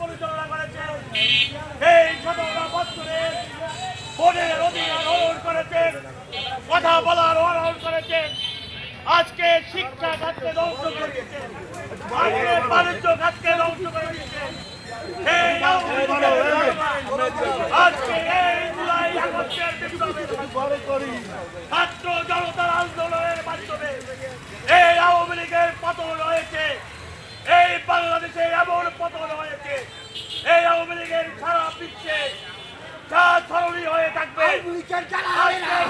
পরিচালনা করেছে। এই সতেরো বছরে ভোটের অধিকার হরণ করেছেন কথা বলার হরণ করেছেন আজকে শিক্ষা খাতকে ধ্বংস করে আজকে বাণিজ্য খাতকে করে ছাত্র জনতার আন্দোলনের মাধ্যমে এই আওয়ামী লীগের পতন এই বাংলাদেশে এমন যা হয়ে থাকবে।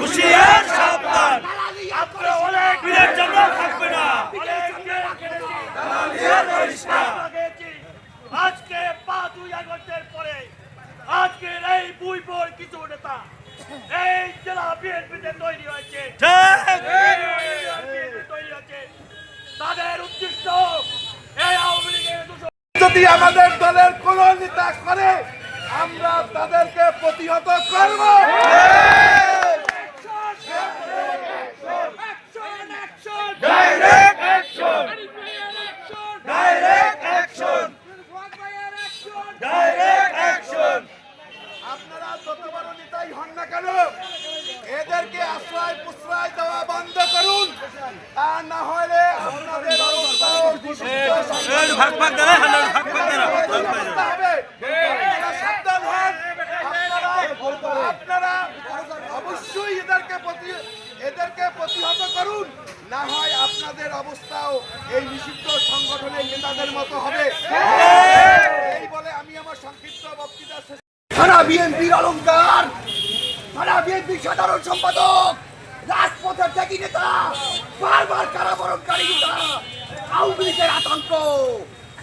হুশিয়ার সাবধান। আপনারা অনেক দিনের জন্য থাকবে না। আজকে পাঁচই আগস্টের পরে। আজকের এই বুইপুর কিছু নেতা। এই জেলা বিএনপিতে তৈরি হয়েছে। তৈরি হয়েছে। তাদের উদ্দেশ্য এই আওয়ামী লীগের যদি আমাদের দলের কোন নেতা করে আমরা তাদেরকে প্রতিহত করব। Direct action direct direct action আপনারা যত বড় নেতাই হন না কেন? এদেরকে আশ্রয় প্রশ্রয় দেওয়া বন্ধ করুন। তা না হলে আপনাদের অবস্থা হবে। আপনারা সাবধান হন। আপনারা- আপনারা অবশ্যই এদেরকে প্রতিহত করুন। না হয় আপনাদের অবস্থাও এই নিষিদ্ধ সংগঠনের নেতাদের মতো হবে। এই বলে আমি আমার সংক্ষিপ্ত বক্তৃতা বিএনপির অলঙ্কার বিএনপির সাধারণ সম্পাদক, রাজপথের ত্যাগী নেতা, বারবার কারাবরণকারী নেতা, আওয়ামী লীগের আতঙ্ক।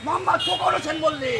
মোহাম্মদ ফখর হোসেন বললে